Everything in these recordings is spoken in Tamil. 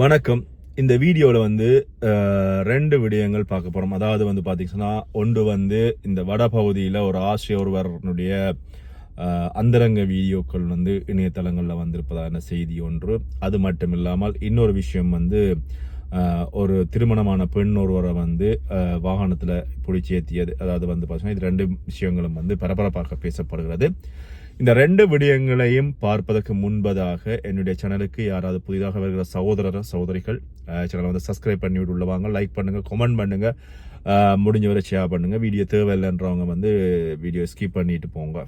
வணக்கம். இந்த வீடியோவில் வந்து ரெண்டு விடயங்கள் பார்க்க போகிறோம் அதாவது வந்து பார்த்தீங்கன்னா ஒன்று வந்து இந்த வடபகுதியில் ஒரு ஆசிரியர் ஒருவருடைய அந்தரங்க வீடியோக்கள் வந்து இணையதளங்களில் வந்திருப்பதான செய்தி ஒன்று. அது மட்டும் இல்லாமல் இன்னொரு விஷயம் வந்து ஒரு திருமணமான பெண் ஒருவரை வந்து வாகனத்தில் பிடிச்சேத்தியது ஏற்றியது அதாவது வந்து பார்த்தீங்கன்னா இது ரெண்டு விஷயங்களும் வந்து பரபரப்பாக பேசப்படுகிறது. இந்த ரெண்டு விடயங்களையும் பார்ப்பதற்கு முன்பதாக என்னுடைய சேனலுக்கு யாராவது புதிதாக வருகிற சகோதரர் சகோதரிகள் சேனலை வந்து சப்ஸ்கிரைப் பண்ணி விடுவாங்க லைக் பண்ணுங்க கமெண்ட் பண்ணுங்க. முடிஞ்சவரை ஷேர் பண்ணுங்க. வீடியோ தேவையில்லைன்றவங்க வந்து வீடியோ ஸ்கிப் பண்ணிட்டு போங்க.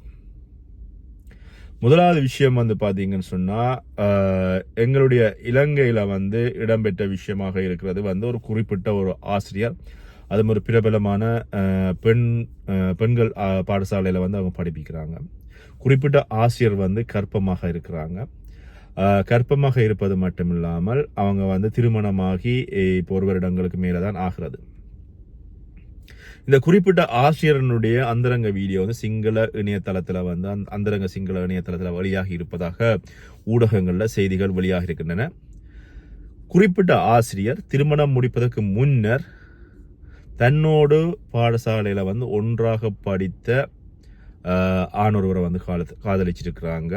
முதலாவது விஷயம் வந்து பார்த்தீங்கன்னு சொன்னால் எங்களுடைய இலங்கையில் வந்து இடம்பெற்ற விஷயமாக இருக்கிறது வந்து ஒரு குறிப்பிட்ட ஒரு ஆசிரியர் அதுவும் ஒரு பிரபலமான பெண் பெண்கள் பாடசாலையில் வந்து அவங்க படிப்பிக்கிறாங்க. குறிப்பிட்ட ஆசிரியர் வந்து கற்பமாக இருக்கிறாங்க. கற்பமாக இருப்பது மட்டும் இல்லாமல் அவங்க வந்து திருமணமாகி இப்போ ஒரு வருடங்களுக்கு மேலே தான் ஆகிறது. இந்த குறிப்பிட்ட ஆசிரியரனுடைய அந்தரங்க வீடியோ வந்து சிங்கள இணையதளத்தில் வந்து அந்த அந்தரங்க சிங்கள இணையதளத்தில் வெளியாகி இருப்பதாக ஊடகங்களில் செய்திகள் வெளியாக இருக்கின்றன. குறிப்பிட்ட ஆசிரியர் திருமணம் முடிப்பதற்கு முன்னர் தன்னோடு பாடசாலையில் வந்து ஒன்றாக படித்த ஆண் ஒருவரை வந்து கால காதலிச்சிருக்கிறாங்க.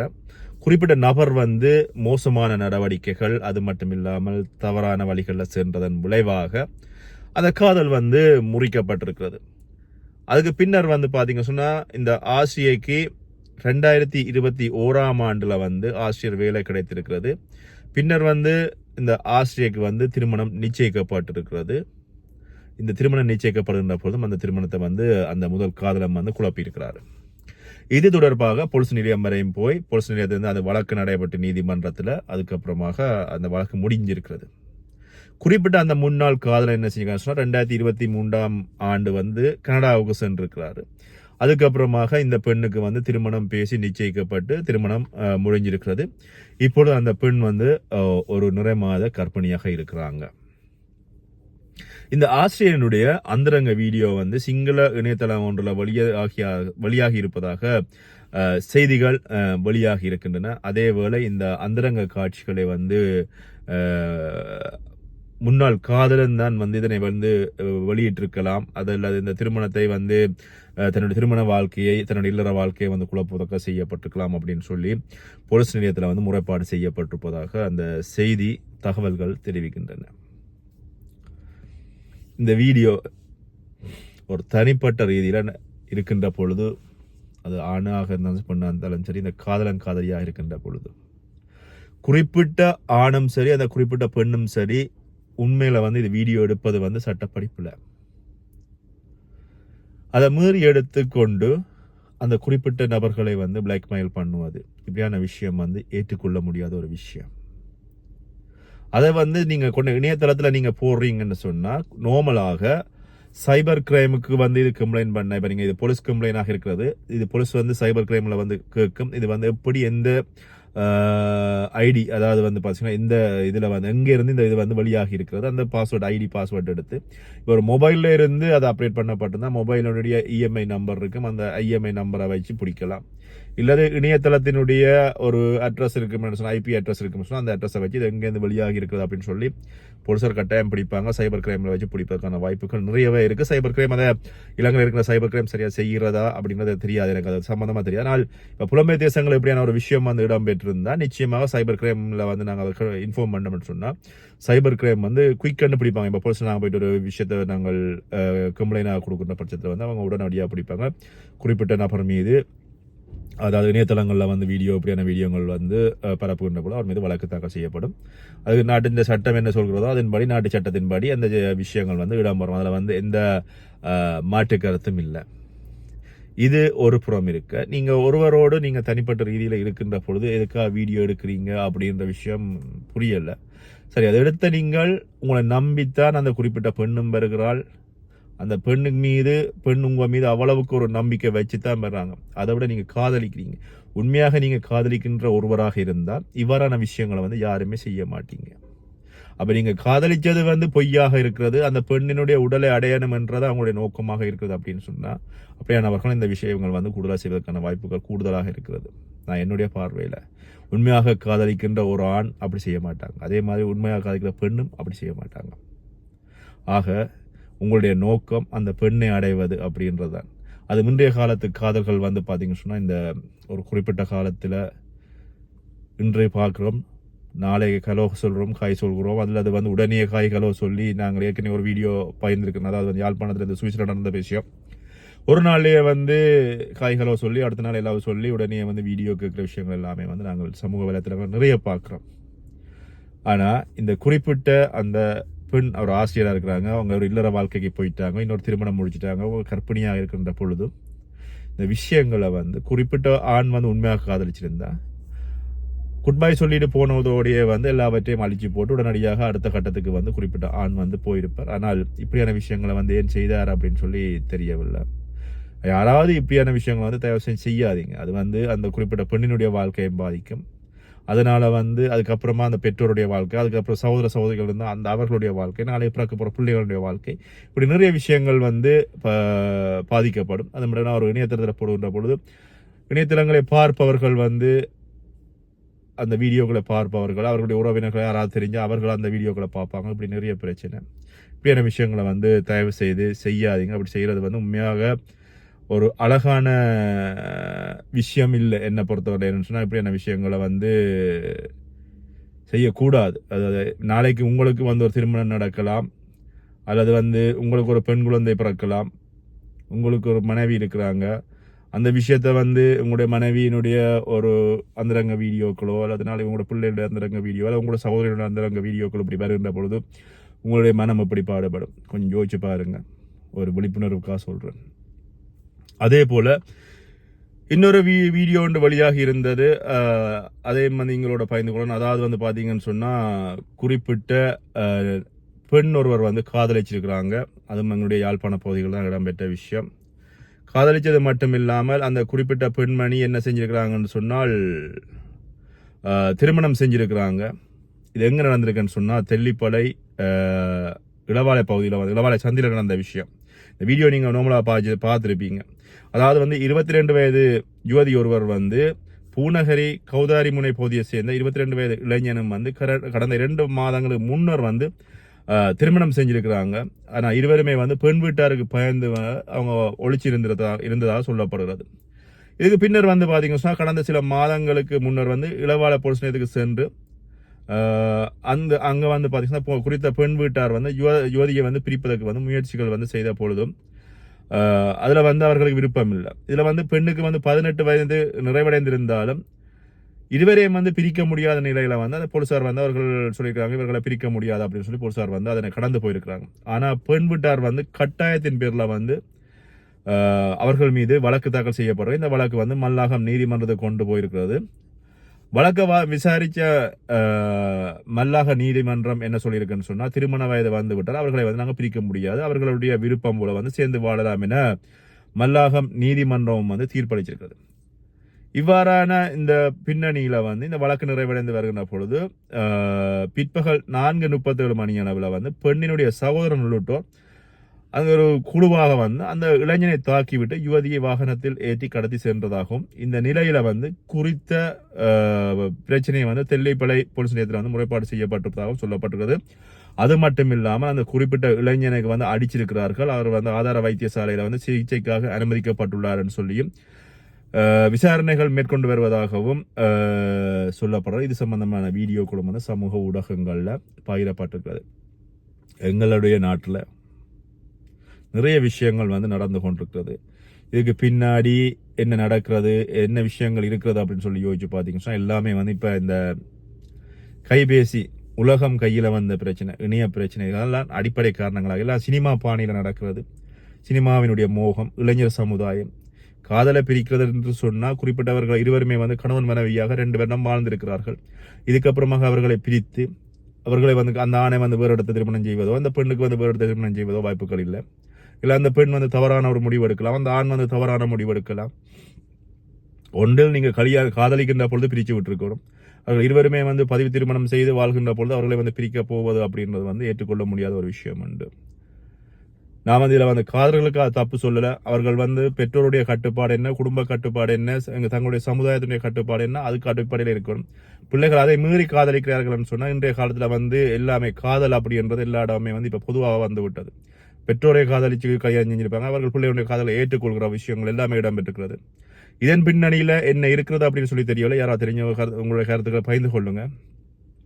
குறிப்பிட்ட நபர் வந்து மோசமான நடவடிக்கைகள் அது மட்டும் இல்லாமல் தவறான வழிகளில் சென்றதன் விளைவாக அந்த காதல் வந்து முறிக்கப்பட்டிருக்கிறது. அதுக்கு பின்னர் வந்து பார்த்தீங்க சொன்னால் இந்த ஆசிரியைக்கு ரெண்டாயிரத்தி இருபத்தி ஓராம் ஆண்டில் வந்து ஆசிரியர் வேலை கிடைத்திருக்கிறது. பின்னர் வந்து இந்த ஆசிரியைக்கு வந்து திருமணம் நிச்சயிக்கப்பட்டிருக்கிறது. இந்த திருமணம் நிச்சயிக்கப்படுகின்ற பொழுதும் அந்த திருமணத்தை வந்து அந்த முதல் காதலம் வந்து குழப்பியிருக்கிறாரு. இது தொடர்பாக பொலிஸ் நிலையம் வரையும் போய் பொலிஸ் நிலையத்திலிருந்து அந்த வழக்கு நடைபெற்ற நீதிமன்றத்தில் அதுக்கப்புறமாக அந்த வழக்கு முடிஞ்சிருக்கிறது. குறிப்பிட்ட அந்த முன்னாள் காதலர் என்ன செஞ்சிருக்காங்க சொன்னால் ரெண்டாயிரத்தி இருபத்தி மூன்றாம் ஆண்டு வந்து கனடாவுக்கு சென்றிருக்கிறாரு. அதுக்கப்புறமாக இந்த பெண்ணுக்கு வந்து திருமணம் பேசி நிச்சயிக்கப்பட்டு திருமணம் முடிஞ்சிருக்கிறது. இப்பொழுது அந்த பெண் வந்து ஒரு நிறை மாத கர்ப்பிணியாக இருக்கிறாங்க. இந்த ஆசிரியனுடைய அந்தரங்க வீடியோ வந்து சிங்கள இணையதளம் ஒன்றில் வெளியாகி வழியாகி இருப்பதாக செய்திகள் வெளியாகி இருக்கின்றன. அதேவேளை இந்த அந்தரங்க காட்சிகளை வந்து முன்னாள் காதலன் தான் வந்து இதனை வந்து வெளியிட்டிருக்கலாம். அது அல்லது இந்த திருமணத்தை வந்து தன்னுடைய திருமண வாழ்க்கையை தன்னுடைய இல்லற வாழ்க்கையை வந்து குழப்பதக்க செய்யப்பட்டிருக்கலாம் அப்படின்னு சொல்லி போலீஸ் நிலையத்தில் வந்து முறைப்பாடு செய்யப்பட்டிருப்பதாக அந்த செய்தி தகவல்கள் தெரிவிக்கின்றன. இந்த வீடியோ ஒரு தனிப்பட்ட ரீதியில் இருக்கின்ற பொழுது அது ஆணாக இருந்தாலும் பெண்ணாக இருந்தாலும் சரி இந்த காதலன் காதலியாக இருக்கின்ற பொழுது. குறிப்பிட்ட ஆணும் சரி அந்த குறிப்பிட்ட பெண்ணும் சரி உண்மையில் வந்து இது வீடியோ எடுப்பது வந்து சட்டப்படிப்பில். அதை மீறி எடுத்துக்கொண்டு அந்த குறிப்பிட்ட நபர்களை வந்து பிளாக்மெயில் பண்ணுவது இப்படியான விஷயம் வந்து ஏற்றுக்கொள்ள முடியாத ஒரு விஷயம். அதை வந்து நீங்கள் கொண்ட இணையதளத்தில் நீங்கள் போடுறீங்கன்னு சொன்னால் நார்மலாக சைபர் கிரைமுக்கு வந்து இது கம்ப்ளைண்ட் பண்ண இப்போ நீங்கள் இது போலீஸ் கம்ப்ளைண்டாக இருக்கிறது இது போலீஸ் வந்து சைபர் கிரைமில் வந்து கேட்கும் இது வந்து எப்படி எந்த ஐடி அதாவது வந்து பார்த்தீங்கன்னா இந்த இதில் வந்து எங்கேருந்து இந்த இது வந்து வெளியாகி இருக்கிறது அந்த பாஸ்வேர்டு ஐடி பாஸ்வேர்டு எடுத்து இப்போ ஒரு மொபைலில் இருந்து அதை அப்டேட் பண்ணப்பட்டிருந்தால் மொபைலுடைய இஎம்ஐ நம்பர் இருக்கும் அந்த ஐஎம்ஐ நம்பரை வச்சு பிடிக்கலாம். இல்லது இணையதளத்தினுடைய ஒரு அட்ரஸ் இருக்குன்னு சொன்னால் ஐபி அட்ரஸ் இருக்குன்னு சொன்னால் அந்த அட்ரஸை வச்சு இது எங்கேருந்து வெளியாகி இருக்குது அப்படின்னு சொல்லி போலீசார் கட்டாயம் பிடிப்பாங்க. சைபர் கிரைமில் வச்சு பிடிப்பதற்கான வாய்ப்புகள் நிறையவே இருக்குது சைபர் கிரைம் அதை இலங்கையில் இருக்கிற சைபர் கிரைம் சரியாக செய்கிறதா அப்படிங்கிறது தெரியாது எனக்கு. அது சம்மந்தமாக தெரியாது. ஆனால் இப்போ புலம்பெயர் தேசங்கள் எப்படியான ஒரு விஷயம் வந்து இடம்பெற்றிருந்தால் நிச்சயமாக சைபர் கிரைமில் வந்து நாங்கள் இன்ஃபார்ம் பண்ணோம்னு சொன்னால் சைபர் கிரைம் வந்து குயிக் கண்டுபிடிப்பாங்க இப்போ போலீஸ் நாங்கள் போயிட்டு ஒரு விஷயத்தை நாங்கள் கம்ப்ளைண்டாக கொடுக்குற பட்சத்தில் வந்து அவங்க உடனடியாக பிடிப்பாங்க. குறிப்பிட்ட நபர் மீது அதாவது இணையதளங்களில் வந்து வீடியோ இப்படியான வீடியோங்கள் வந்து பரப்புகின்ற போது அவர் மீது வழக்கு தாக்கல் செய்யப்படும். அது நாட்டின் சட்டம் என்ன சொல்கிறதோ அதன்படி நாட்டு சட்டத்தின்படி அந்த விஷயங்கள் வந்து இடம்பெறும். அதில் வந்து எந்த மாற்று கருத்தும் இல்லை. இது ஒரு புறம் இருக்க. நீங்கள் ஒருவரோடு நீங்கள் தனிப்பட்ட ரீதியில் இருக்கின்ற பொழுது எதுக்காக வீடியோ எடுக்கிறீங்க அப்படின்ற விஷயம் புரியலை. சரி அதை எடுத்த நீங்கள் உங்களை நம்பித்தான் அந்த குறிப்பிட்ட பெண்ணும் பெறுகிறாள் அந்த பெண்ணுக்கு மீது பெண் உங்கள் மீது அவ்வளவுக்கு ஒரு நம்பிக்கை வச்சு தான் பெறாங்க அதை விட நீங்கள் காதலிக்கிறீங்க. உண்மையாக நீங்கள் காதலிக்கின்ற ஒருவராக இருந்தால் இவ்வாறான விஷயங்களை வந்து யாருமே செய்ய மாட்டீங்க. அப்போ நீங்கள் காதலிச்சது வந்து பொய்யாக இருக்கிறது அந்த பெண்ணினுடைய உடலை அடையணும் என்றது அவங்களுடைய நோக்கமாக இருக்கிறது அப்படின்னு சொன்னால் அப்படியானவர்கள் இந்த விஷயங்கள் வந்து கூடுதலாக செய்வதற்கான வாய்ப்புகள் கூடுதலாக இருக்கிறது. நான் என்னுடைய பார்வையில் உண்மையாக காதலிக்கின்ற ஒரு ஆண் அப்படி செய்ய மாட்டாங்க. அதே மாதிரி உண்மையாக காதலிக்கிற பெண்ணும் அப்படி செய்ய மாட்டாங்க. ஆக உங்களுடைய நோக்கம் அந்த பெண்ணை அடைவது அப்படின்றது தான் அது முந்தைய காலத்து காதல்கள் வந்து பார்த்தீங்கன்னு சொன்னால் இந்த ஒரு குறிப்பிட்ட காலத்தில் இன்றைய பார்க்குறோம் நாளைய கலோ சொல்கிறோம் காய் சொல்கிறோம். அதில் அது வந்து உடனே காய் கலோ சொல்லி நாங்கள் ஏற்கனவே ஒரு வீடியோ பகிர்ந்துருக்கோம் அதாவது வந்து யாழ்ப்பாணத்தில் இந்த சுவிட்சில் நடந்த விஷயம். ஒரு நாள்லேயே வந்து காய் கலோ சொல்லி அடுத்த நாள் எல்லாம் சொல்லி உடனே வந்து வீடியோ கேட்குற விஷயங்கள் எல்லாமே வந்து நாங்கள் சமூக வலைத்தளங்கள் நிறைய பார்க்குறோம். ஆனால் இந்த குறிப்பிட்ட அந்த பெண் ஒரு ஆசிரியராக இருக்கிறாங்க. அவங்க ஒரு இல்லற வாழ்க்கைக்கு போயிட்டாங்க. இன்னொரு திருமணம் முடிச்சிட்டாங்க. அவங்க கர்ப்பிணியாக இருக்கின்ற பொழுது இந்த விஷயங்களை வந்து குறிப்பிட்ட ஆண் வந்து உண்மையாக காதலிச்சிருந்தா குட்பாய் சொல்லிட்டு போனதோடைய வந்து எல்லாவற்றையும் அழிச்சு போட்டு உடனடியாக அடுத்த கட்டத்துக்கு வந்து குறிப்பிட்ட ஆண் வந்து போயிருப்பார். ஆனால் இப்படியான விஷயங்களை வந்து ஏன் செய்தார்? அப்படின்னு சொல்லி தெரியவில்லை. யாராவது இப்படியான விஷயங்களை வந்து தயவு செஞ்சு செய்யாதீங்க. அது வந்து அந்த குறிப்பிட்ட பெண்ணினுடைய வாழ்க்கையை பாதிக்கும். அதனால வந்து அதுக்கப்புறமா அந்த பெற்றோருடைய வாழ்க்கை அதுக்கப்புறம் சகோதர சகோதரிகள் இருந்தால் அந்த அவர்களுடைய வாழ்க்கை நாளை பிறக்க போகிற பிள்ளைகளுடைய வாழ்க்கை. இப்படி நிறைய விஷயங்கள் வந்து பாதிக்கப்படும். அது மட்டும் ஒரு இணையதளத்தில் போடுகின்ற பொழுது இணையதளங்களை பார்ப்பவர்கள் வந்து அந்த வீடியோக்களை பார்ப்பவர்கள் அவர்களுடைய உறவினர்கள் யாராவது தெரிஞ்சு அவர்கள் அந்த வீடியோக்களை பார்ப்பாங்க. இப்படி நிறைய பிரச்சனை. இப்படியான விஷயங்களை வந்து தயவு செய்து செய்யாதீங்க. அப்படி செய்கிறது வந்து உண்மையாக ஒரு அழகான விஷயம் இல்லை என்னை பொறுத்தவரை. என்னன்னு சொன்னால் இப்படியான விஷயங்களை வந்து செய்யக்கூடாது. அதாவது நாளைக்கு உங்களுக்கு வந்து ஒரு திருமணம் நடக்கலாம். அல்லது வந்து உங்களுக்கு ஒரு பெண் குழந்தை பிறக்கலாம். உங்களுக்கு ஒரு மனைவி இருக்கிறாங்க. அந்த விஷயத்த வந்து உங்களுடைய மனைவியினுடைய ஒரு அந்தரங்க வீடியோக்களோ அல்லது நாளை உங்களோட பிள்ளையோட அந்தரங்க வீடியோ அல்லது உங்களோட சகோதரியோட அந்தரங்க வீடியோக்கள் இப்படி வருகின்ற பொழுது உங்களுடைய மனம் எப்படி பாடுபடும். கொஞ்சம் யோசிச்சு பாருங்கள் ஒரு விழிப்புணர்வுக்காக சொல்கிறேன் அதே போல் இன்னொரு வீ வீடியோ ஒன்று வழியாக இருந்தது. அதே மாதிரி எங்களோட பயந்து கொள்ளணும். அதாவது வந்து பார்த்தீங்கன்னு சொன்னால் குறிப்பிட்ட பெண் ஒருவர் வந்து காதலிச்சிருக்கிறாங்க. அதுவும் எங்களுடைய யாழ்ப்பாண பகுதிகள் தான் இடம்பெற்ற விஷயம். காதலிச்சது மட்டும் இல்லாமல் அந்த குறிப்பிட்ட பெண்மணி என்ன செஞ்சிருக்கிறாங்கன்னு சொன்னால் திருமணம் செஞ்சுருக்கிறாங்க. இது எங்கே நடந்திருக்குன்னு சொன்னால் தெல்லிப்பளை இளவாலை பகுதியில் வந்து இளவாலை சந்தியில் நடந்த விஷயம். இந்த வீடியோ நீங்கள் நோமலாக பார்த்து பார்த்துருப்பீங்க. அதாவது வந்து இருபத்தி ரெண்டு வயது யுவதி ஒருவர் வந்து பூநகரி கௌதாரி முனை பகுதியை சேர்ந்த இருபத்தி ரெண்டு வயது இளைஞனும் வந்து கடந்த இரண்டு மாதங்களுக்கு முன்னர் வந்து திருமணம் செஞ்சுருக்கிறாங்க. ஆனால் இருவருமே வந்து பெண் வீட்டாருக்கு பயந்து அவங்க ஒழிச்சு இருந்ததா இருந்ததாக சொல்லப்படுகிறது. இதுக்கு பின்னர் வந்து பார்த்தீங்கன்னா கடந்த சில மாதங்களுக்கு முன்னர் வந்து இளவாள போலீஸ் நிலையத்துக்கு சென்று அந்த அங்கே வந்து பார்த்திங்கன்னா குறித்த பெண் வீட்டார் வந்து யுவ யுவதியை வந்து பிரிப்பதற்கு வந்து முயற்சிகள் வந்து செய்த பொழுதும் அதில் வந்து அவர்களுக்கு விருப்பம் இல்லை. இதில் வந்து பெண்ணுக்கு வந்து பதினெட்டு வயது நிறைவடைந்திருந்தாலும் இருவரையும் வந்து பிரிக்க முடியாத நிலையில வந்து அந்த போலீசார் வந்து அவர்கள் சொல்லியிருக்காங்க இவர்களை பிரிக்க முடியாது அப்படின்னு சொல்லி போலீசார் வந்து அதனை கடந்து போயிருக்கிறாங்க. ஆனால் பெண் வீட்டார் வந்து கட்டாயத்தின் பேரில் வந்து அவர்கள் மீது வழக்கு தாக்கல் செய்யப்படுற இந்த வழக்கு வந்து மல்லாகம் நீதிமன்றத்தை கொண்டு போயிருக்கிறது. வழக்க வா விசாரிச்ச மல்லாக நீதிமன்றம் என்ன சொல்லியிருக்குன்னு சொன்னால் திருமண வயது வந்து விட்டால் அவர்களை வந்து நாங்கள் பிரிக்க முடியாது. அவர்களுடைய விருப்பம் போல வந்து சேர்ந்து வாழலாம் என மல்லாகம் நீதிமன்றம் வந்து தீர்ப்பளிச்சிருக்கிறது. இவ்வாறான இந்த பின்னணியில் வந்து இந்த வழக்கு நிறைவடைந்து வருகின்ற பொழுது பிற்பகல் நான்கு முப்பத்தேழு மணி அளவில் வந்து பெண்ணினுடைய சகோதரன் உள்ளிட்டோர் அங்கு ஒரு குழுவாக வந்து அந்த இளைஞனை தாக்கிவிட்டு யுவதியை வாகனத்தில் ஏற்றி கடத்தி சென்றதாகவும் இந்த நிலையில வந்து குறித்த பிரச்சனையை வந்து தெல்லைப்பளை போலீஸ் நிலையத்தில் வந்து முறைப்பாடு செய்யப்பட்டிருப்பதாகவும் சொல்லப்பட்டிருக்கிறது. அது மட்டும் இல்லாமல் அந்த குறிப்பிட்ட இளைஞனுக்கு வந்து அடிச்சிருக்கிறார்கள். அவர் வந்து ஆதார வைத்தியசாலையில வந்து சிகிச்சைக்காக அனுமதிக்கப்பட்டுள்ளார்னு சொல்லியும் விசாரணைகள் மேற்கொண்டு வருவதாகவும் சொல்லப்படுறது இது சம்பந்தமான வீடியோக்களும் வந்து சமூக ஊடகங்களில் பகிரப்பட்டிருக்கிறது. எங்களுடைய நாட்டில் நிறைய விஷயங்கள் வந்து நடந்து கொண்டிருக்கிறது. இதுக்கு பின்னாடி என்ன நடக்கிறது என்ன விஷயங்கள் இருக்கிறது அப்படின்னு சொல்லி யோசிச்சு பார்த்தீங்கன்னா எல்லாமே வந்து இப்போ இந்த கைபேசி உலகம் கையில் வந்த பிரச்சனை இணைய பிரச்சனை இதெல்லாம் அடிப்படை காரணங்களாக. எல்லாம் சினிமா பாணியில் நடக்கிறது. சினிமாவினுடைய மோகம் இளைஞர் சமுதாயம். காதலை பிரிக்கிறது என்று சொன்னால் குறிப்பிட்டவர்கள் இருவருமே வந்து கணவன் மனைவியாக ரெண்டு பேரும் வாழ்ந்திருக்கிறார்கள். இதுக்கப்புறமாக அவர்களை பிரித்து அவர்களை வந்து அந்த ஆணை வந்து வேறு இடத்தை திருமணம் செய்வதோ அந்த பெண்ணுக்கு வந்து வேறு இடத்தை திருமணம் செய்வதோ வாய்ப்புகள் இல்லை. இல்லை அந்த பெண் வந்து தவறான ஒரு முடிவு எடுக்கலாம். அந்த ஆண் வந்து தவறான முடிவு எடுக்கலாம். ஒன்றில் நீங்கள் கலியா காதலிக்கின்ற பொழுது பிரித்து விட்டுருக்கணும். அவர்கள் இருவருமே வந்து பதிவு திருமணம் செய்து வாழ்கின்ற பொழுது அவர்களை வந்து பிரிக்க போவது அப்படின்றது வந்து ஏற்றுக்கொள்ள முடியாத ஒரு விஷயம் உண்டு. நான் வந்து இதில் வந்து காதல்களுக்காக அது தப்பு சொல்லலை. அவர்கள் வந்து பெற்றோருடைய கட்டுப்பாடு என்ன குடும்ப கட்டுப்பாடு என்ன எங்கள் தங்களுடைய சமுதாயத்தினுடைய கட்டுப்பாடு என்ன அதுக்கு அடிப்படையில் இருக்கணும். பிள்ளைகள் அதை மீறி காதலிக்கிறார்கள்னு சொன்னால் இன்றைய காலத்தில் வந்து எல்லாமே காதல் அப்படின்றது எல்லா இடமே வந்து இப்போ பொதுவாக வந்து விட்டது. பெற்றோரை காதலிச்சு கையால் செஞ்சிருப்பாங்க அவர்கள் பிள்ளைகளுடைய காதலை ஏற்றுக்கொள்கிற விஷயங்கள் எல்லாமே இடம்பெற்றிருக்கிறது. இதன் பின்னணியில் என்ன இருக்கிறது அப்படின்னு சொல்லி தெரியல யாராவது தெரிஞ்ச கருத்து- உங்களுடைய கருத்துக்களை பகிர்ந்து கொள்ளுங்க.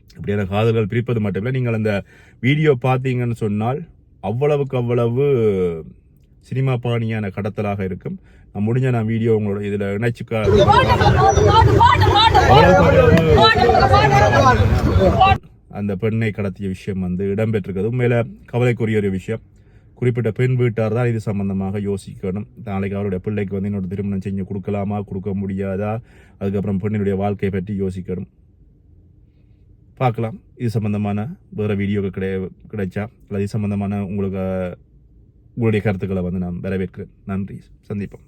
இப்படியான காதல்கள் பிரிப்பது மட்டுமில்லை நீங்கள் அந்த வீடியோ பார்த்தீங்கன்னு சொன்னால் அவ்வளவுக்கு அவ்வளவு சினிமா பாணியான கடத்தலாக இருக்கும். நான் முடிஞ்ச நான் வீடியோ உங்களோட இதில் இணைச்சு கா- அந்த பெண்ணை கடத்திய விஷயம் வந்து இடம்பெற்றிருக்கிறது. உண்மையில கவலைக்குரிய ஒரு விஷயம். குறிப்பிட்ட பெண் வீட்டார் தான் இது சம்பந்தமாக யோசிக்கணும். நாளைக்கு அவருடைய பிள்ளைக்கு வந்து என்னோட திருமணம் செஞ்சு கொடுக்கலாமா கொடுக்க முடியாதா? அதுக்கப்புறம் பெண்ணினுடைய வாழ்க்கையை பற்றி யோசிக்கணும். பார்க்கலாம். இது சம்பந்தமான வேறு வீடியோக்கள் கிடை கிடைச்சா அல்லது இது சம்பந்தமான உங்களுக்கு உங்களுடைய கருத்துக்களை வந்து நான் வரவேற்கிறேன். நன்றி. சந்திப்போம்.